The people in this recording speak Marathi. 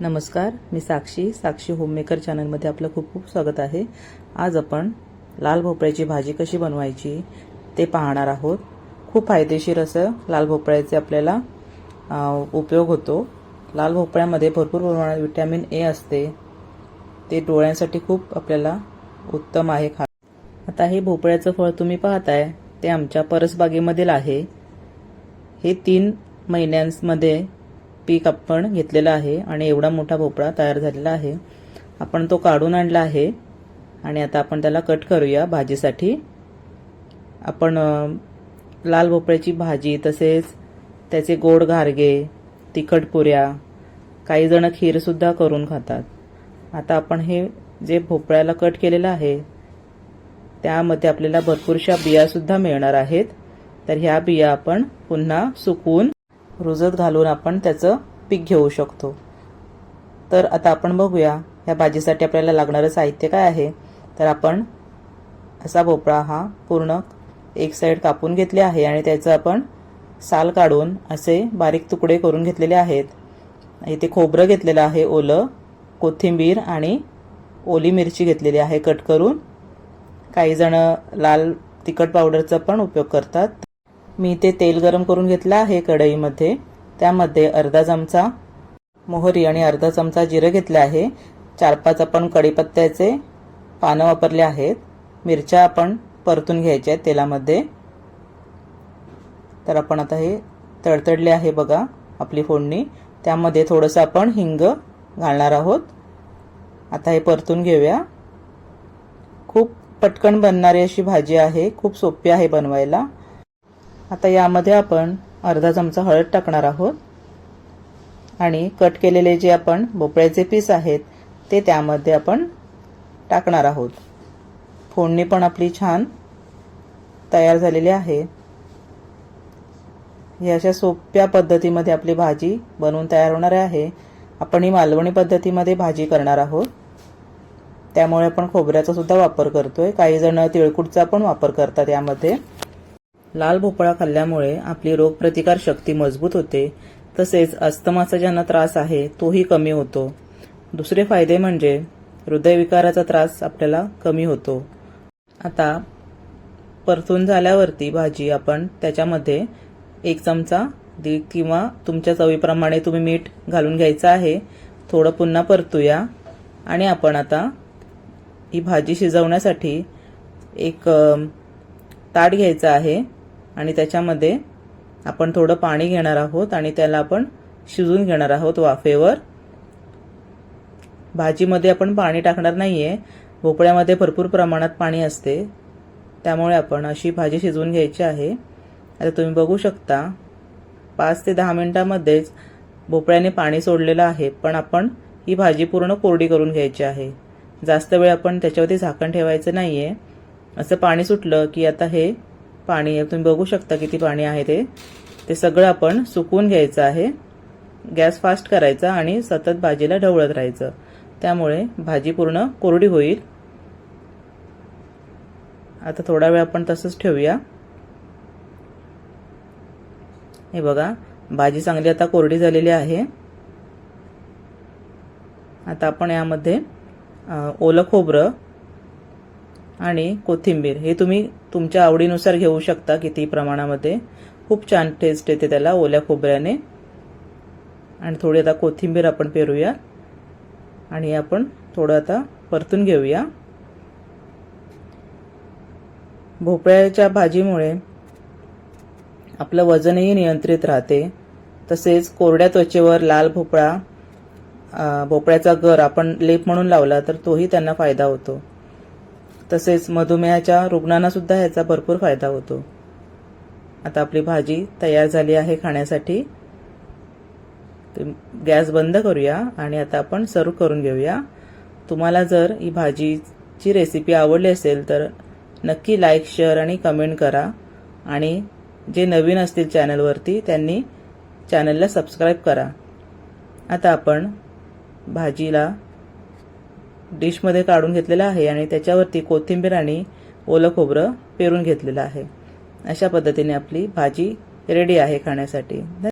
नमस्कार मी साक्षी साक्षी होममेकर चॅनलमध्ये आपलं खूप खूप स्वागत आहे. आज आपण लाल भोपळ्याची भाजी कशी बनवायची ते पाहणार आहोत. खूप फायदेशीर असं लाल भोपळ्याचे आपल्याला उपयोग होतो. लाल भोपळ्यामध्ये भरपूर प्रमाणात विटॅमिन ए असते. ते डोळ्यांसाठी खूप आपल्याला उत्तम आहे खा आता हे भोपळ्याचं फळ तुम्ही पाहताय ते आमच्या परसबागेमधील आहे. हे तीन महिन्यांमध्ये पीक आपण घेतलेलं आहे आणि एवढा मोठा भोपळा तयार झालेला आहे. आपण तो काढून आणला आहे आणि आता आपण त्याला कट करूया भाजीसाठी. आपण लाल भोपळ्याची भाजी तसेच त्याचे गोड घारगे तिखट पुऱ्या काही जण खीरसुद्धा करून खातात. आता आपण हे जे भोपळ्याला कट केलेलं आहे त्यामध्ये आपल्याला भरपूरशा बियासुद्धा मिळणार आहेत. तर ह्या बिया आपण पुन्हा सुकवून रुजत घालून आपण त्याचं पीक घेऊ शकतो. तर आता आपण बघूया ह्या भाजीसाठी आपल्याला लागणारं साहित्य काय आहे? तर आपण असा भोपळा हा पूर्ण एक साईड कापून घेतले आहे आणि त्याचं आपण साल काढून असे बारीक तुकडे करून घेतलेले आहेत. इथे खोबरं घेतलेलं आहे ओलं कोथिंबीर आणि ओली मिरची घेतलेली आहे. कट करून काही जण लाल तिखट पावडरचा पण उपयोग करतात. मी ते तेल गरम करून घेतलं आहे कढईमध्ये. त्यामध्ये अर्धा चमचा मोहरी आणि अर्धा चमचा जिरं घेतलं आहे. चार पाच आपण कढीपत्त्याचे पानं वापरले आहेत. मिरच्या आपण परतून घ्यायच्या आहेत तेलामध्ये. तर आपण आता हे तडतडले आहे बघा आपली फोडणी. त्यामध्ये थोडंसं आपण हिंग घालणार आहोत. आता हे परतून घेऊया. खूप पटकन बनणारी अशी भाजी आहे. खूप सोपी आहे बनवायला. आता यामध्ये आपण अर्धा चमचा हळद टाकणार आहोत. आणि कट केलेले जे आपण भोपळ्याचे पीस आहेत ते त्यामध्ये आपण टाकणार आहोत. फोडणी पण आपली छान तयार झालेली आहे. ही अशा सोप्या पद्धतीमध्ये आपली भाजी बनवून तयार होणार आहे. आपण ही मालवणी पद्धतीमध्ये भाजी करणार आहोत. त्यामुळे आपण खोबऱ्याचा सुद्धा वापर करतोय. काही जण तिळकुटचा पण वापर करतात यामध्ये. लाल भोपळा खाल्ल्यामुळे आपली रोगप्रतिकार शक्ती मजबूत होते. तसेच अस्थमाचा ज्यांना त्रास आहे तोही कमी होतो. दुसरे फायदे म्हणजे हृदयविकाराचा त्रास आपल्याला कमी होतो. आता परतून झाल्यावरती भाजी आपण त्याच्यामध्ये एक चमचा दीड किंवा तुमच्या चवीप्रमाणे तुम्ही मीठ घालून घ्यायचं आहे. थोडं पुन्हा परतूया. आणि आपण आता ही भाजी शिजवण्यासाठी एक ताट घ्यायचं आहे. आणि त्याच्यामध्ये आपण थोडं पाणी घेणार आहोत आणि त्याला आपण शिजून घेणार आहोत वाफेवर. भाजीमध्ये आपण पाणी टाकणार नाही आहे भोपळ्यामध्ये भरपूर प्रमाणात पाणी असते. त्यामुळे आपण अशी भाजी शिजवून घ्यायची आहे. आता तुम्ही बघू शकता पाच ते दहा मिनिटांमध्येच भोपळ्याने पाणी सोडलेलं आहे पण आपण ही भाजी पूर्ण कोरडी करून घ्यायची आहे. जास्त वेळ आपण त्याच्यावरती झाकण ठेवायचं नाही आहे असं पाणी सुटलं की आता हे पाणी तुम्ही बघू शकता किती पाणी आहे ते. ते सगळं आपण सुकवून घ्यायचं आहे. गॅस फास्ट करायचा आणि सतत भाजीला ढवळत राहायचं. त्यामुळे भाजी पूर्ण कोरडी होईल. आता थोडा वेळ आपण तसंच ठेवूया. हे बघा भाजी चांगली आता कोरडी झालेली आहे. आता आपण यामध्ये ओलं खोबरं आणि कोथिंबीर हे तुम्ही तुमच्या आवडीनुसार घेऊ शकता किती प्रमाणामध्ये. खूप छान टेस्ट येते त्याला ओल्या खोबऱ्याने. आणि थोडी आता कोथिंबीर आपण पेरूया. आणि आपण थोडं आता परतून घेऊया. भोपळ्याच्या भाजीमुळे आपलं वजनही नियंत्रित राहते. तसेच कोरड्या त्वचेवर लाल भोपळा भोपळ्याचा गर आपण लेप म्हणून लावला तर तोही त्यांना फायदा होतो. तसेच मधुमेहाच्या रुग्णांना सुद्धा याचा भरपूर फायदा होतो. आता आपली भाजी तयार झाली आहे खाण्यासाठी. गॅस बंद करूया आणि आता आपण सर्व करून घेऊया. तुम्हाला जर ही भाजीची रेसिपी आवडली असेल तर नक्की लाईक शेअर आणि कमेंट करा. आणि जे नवीन असतील चॅनलवरती त्यांनी चॅनलला सबस्क्राईब करा. आता आपण भाजीला डिशमध्ये काढून घेतलेलं आहे आणि त्याच्यावरती कोथिंबीर आणि ओलं खोबरं पेरून घेतलेलं आहे. अशा पद्धतीने आपली भाजी रेडी आहे खाण्यासाठी.